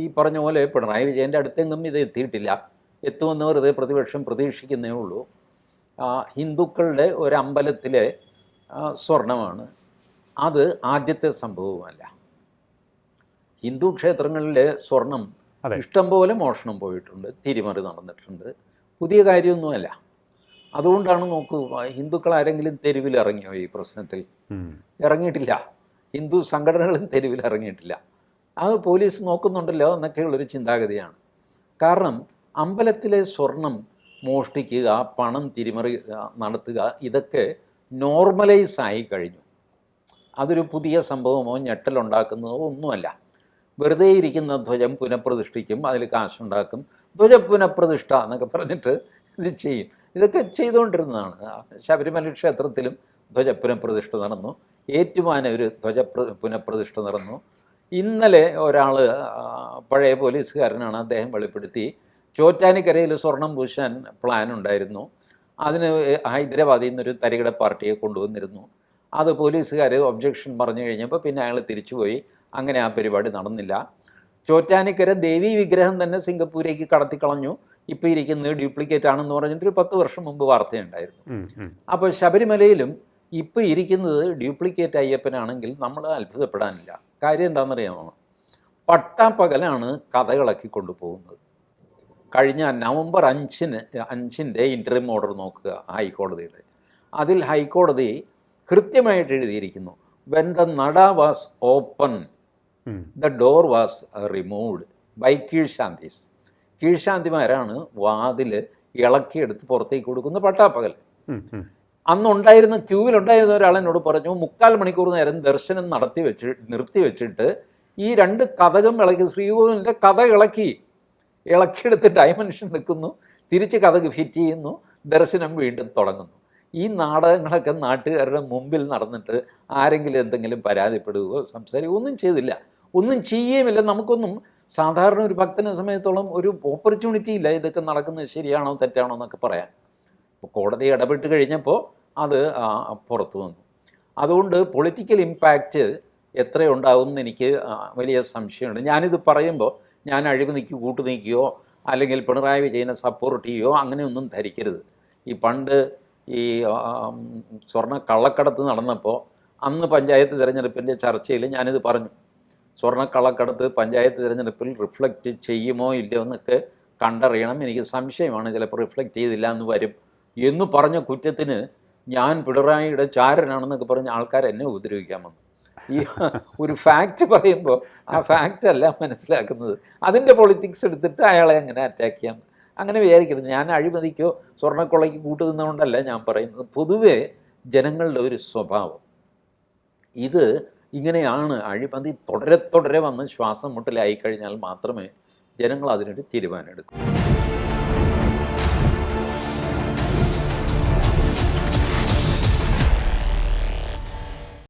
ഈ പറഞ്ഞ പോലെ പിണറായി വിജയന്റെ അടുത്തെങ്ങും ഇത് എത്തിയിട്ടില്ല. എത്തുമെന്ന് വെറുതെ പ്രതിപക്ഷം പ്രതീക്ഷിക്കുന്നേ ഉള്ളൂ. ഹിന്ദുക്കളുടെ ഒരു അമ്പലത്തിലെ സ്വർണമാണ്. അത് ആദ്യത്തെ സംഭവമല്ല ഹിന്ദു ക്ഷേത്രങ്ങളിലെ സ്വർണം ഇഷ്ടം പോലെ മോഷണം പോയിട്ടുണ്ട് തിരിമറി നടന്നിട്ടുണ്ട്. പുതിയ കാര്യമൊന്നുമല്ല. അതുകൊണ്ടാണ് നോക്കൂ ഹിന്ദുക്കൾ ആരെങ്കിലും തെരുവിൽ ഇറങ്ങിയോ ഈ പ്രശ്നത്തിൽ? ഇറങ്ങിയിട്ടില്ല. ഹിന്ദു സംഘടനകളും തെരുവിൽ ഇറങ്ങിയിട്ടില്ല അത് പോലീസ് നോക്കുന്നുണ്ടല്ലോ എന്നൊക്കെയുള്ളൊരു ചിന്താഗതിയാണ്. കാരണം അമ്പലത്തിലെ സ്വർണം മോഷ്ടിക്കുക പണം തിരിമറി നടത്തുക ഇതൊക്കെ നോർമലൈസ് ആയി കഴിഞ്ഞു. അതൊരു പുതിയ സംഭവമോ ഞെട്ടലുണ്ടാക്കുന്നതോ ഒന്നുമല്ല. വെറുതെ ഇരിക്കുന്ന ധ്വജം പുനഃപ്രതിഷ്ഠിക്കും അതിൽ കാശുണ്ടാക്കും. ധ്വജ പുനഃപ്രതിഷ്ഠ എന്നൊക്കെ പറഞ്ഞിട്ട് ഇത് ചെയ്യും. ഇതൊക്കെ ചെയ്തുകൊണ്ടിരുന്നതാണ്. ശബരിമല ക്ഷേത്രത്തിലും ധ്വജ പുനഃപ്രതിഷ്ഠ നടന്നു. ഏറ്റുമാനൊരു ധ്വജ പ്ര- പുനഃപ്രതിഷ്ഠ നടന്നു. ഇന്നലെ ഒരാൾ പഴയ പോലീസുകാരനാണ് അദ്ദേഹം വെളിപ്പെടുത്തി. ചോറ്റാനിക്കരയിൽ സ്വർണം പൂശാൻ പ്ലാൻ ഉണ്ടായിരുന്നു. അതിന് ഹൈദരാബാദിൽ നിന്നൊരു തരികിട പാർട്ടിയെ കൊണ്ടുവന്നിരുന്നു. അത് പോലീസുകാർ ഒബ്ജക്ഷൻ പറഞ്ഞു കഴിഞ്ഞപ്പോൾ പിന്നെ അയാൾ തിരിച്ചുപോയി. അങ്ങനെ ആ പരിപാടി നടന്നില്ല. ചോറ്റാനിക്കര ദേവി വിഗ്രഹം തന്നെ സിംഗപ്പൂരേക്ക് കടത്തിക്കളഞ്ഞു. ഇപ്പോൾ ഇരിക്കുന്നത് ഡ്യൂപ്ലിക്കേറ്റ് ആണെന്ന് പറഞ്ഞിട്ട് ഒരു പത്ത് വർഷം മുമ്പ് വാർത്തയുണ്ടായിരുന്നു. അപ്പോൾ ശബരിമലയിലും ഇപ്പോൾ ഇരിക്കുന്നത് ഡ്യൂപ്ലിക്കേറ്റ് അയ്യപ്പനാണെങ്കിൽ നമ്മൾ അത്ഭുതപ്പെടാനില്ല. കാര്യം എന്താണെന്നറിയാമോ? പട്ടാപ്പകലാണ് കഥകളക്കി കൊണ്ടുപോകുന്നത്. കഴിഞ്ഞ നവംബർ അഞ്ചിന് അഞ്ചിന്റെ ഇന്റർവ്യൂ ഓർഡർ നോക്കുക ഹൈക്കോടതിയുടെ. അതിൽ ഹൈക്കോടതി കൃത്യമായിട്ട് എഴുതിയിരിക്കുന്നു. When the nada was open the door was removed by keezhshanthis. കീഴ്ശാന്തിമാരാണ് വാതിൽ ഇളക്കിയെടുത്ത് പുറത്തേക്ക് കൊടുക്കുന്ന പട്ടാപ്പകൽ. അന്നുണ്ടായിരുന്ന ക്യൂവിലുണ്ടായിരുന്ന ഒരാൾ എന്നോട് പറഞ്ഞു മുക്കാൽ മണിക്കൂർ നേരം ദർശനം നടത്തി വെച്ച് നിർത്തി വെച്ചിട്ട് ഈ രണ്ട് കഥകം ഇളക്കി ശ്രീകോവിലിന്റെ കഥ ഇളക്കി ഇളക്കിയെടുത്ത് ഡയമെൻഷൻ നിൽക്കുന്നു തിരിച്ച് കഥക് ഫിറ്റ് ചെയ്യുന്നു ദർശനം വീണ്ടും തുടങ്ങുന്നു. ഈ നാടകങ്ങളൊക്കെ നാട്ടുകാരുടെ മുമ്പിൽ നടന്നിട്ട് ആരെങ്കിലും എന്തെങ്കിലും പരാതിപ്പെടുകയോ സംസാരിക്കുകയോ ഒന്നും ചെയ്തില്ല. ഒന്നും ചെയ്യുകയുമില്ല. നമുക്കൊന്നും സാധാരണ ഒരു ഭക്തനെ സമയത്തോളം ഒരു ഓപ്പർച്യൂണിറ്റി ഇല്ല. ഇതൊക്കെ നടക്കുന്നത് ശരിയാണോ തെറ്റാണോ എന്നൊക്കെ പറയാൻ. കോടതി ഇടപെട്ട് കഴിഞ്ഞപ്പോൾ അത് പുറത്തു വന്നു. അതുകൊണ്ട് പൊളിറ്റിക്കൽ ഇമ്പാക്റ്റ് എത്രയുണ്ടാവും എന്ന് എനിക്ക് വലിയ സംശയമുണ്ട്. ഞാനിത് പറയുമ്പോൾ ഞാൻ അഴിവ് നീക്കി കൂട്ടു നീക്കുകയോ അല്ലെങ്കിൽ പിണറായി വിജയനെ സപ്പോർട്ട് ചെയ്യുകയോ അങ്ങനെയൊന്നും ധരിക്കരുത്. ഈ പണ്ട് ഈ സ്വർണ കള്ളക്കടത്ത് നടന്നപ്പോൾ അന്ന് പഞ്ചായത്ത് തിരഞ്ഞെടുപ്പിന്റെ ചർച്ചയിൽ ഞാനിത് പറഞ്ഞു. സ്വർണ കള്ളക്കടത്ത് പഞ്ചായത്ത് തിരഞ്ഞെടുപ്പിൽ റിഫ്ലക്റ്റ് ചെയ്യുമോ ഇല്ലയോ എന്നൊക്കെ കണ്ടറിയണം. എനിക്ക് സംശയമാണ് ചിലപ്പോൾ റിഫ്ലക്റ്റ് ചെയ്തില്ല എന്ന് വരും. എന്ന് പറഞ്ഞ കുറ്റത്തിന് ഞാൻ പിണറായിയുടെ ചാരനാണെന്നൊക്കെ പറഞ്ഞ ആൾക്കാർ എന്നെ ഉപദ്രവിക്കാൻ വന്നു. ഈ ഒരു ഫാക്റ്റ് പറയുമ്പോൾ ആ ഫാക്റ്റ് അല്ല മനസ്സിലാക്കുന്നത്. അതിന്റെ പൊളിറ്റിക്സ് എടുത്തിട്ട് അയാളെ അങ്ങനെ അറ്റാക്ക് ചെയ്യാം അങ്ങനെ വിചാരിക്കരുത്. ഞാൻ അഴിമതിക്കോ സ്വർണക്കൊള്ളയ്ക്ക് കൂട്ടുനിന്നുകൊണ്ടല്ല ഞാൻ പറയുന്നത്. പൊതുവേ ജനങ്ങളുടെ ഒരു സ്വഭാവം. ഇത് ഇങ്ങനെയാണ് അഴിമതി തുടരെ തുടരെ വന്ന് ശ്വാസം മുട്ടലായി കഴിഞ്ഞാൽ മാത്രമേ ജനങ്ങൾ അതിനൊരു തീരുമാനം എടുക്കൂ.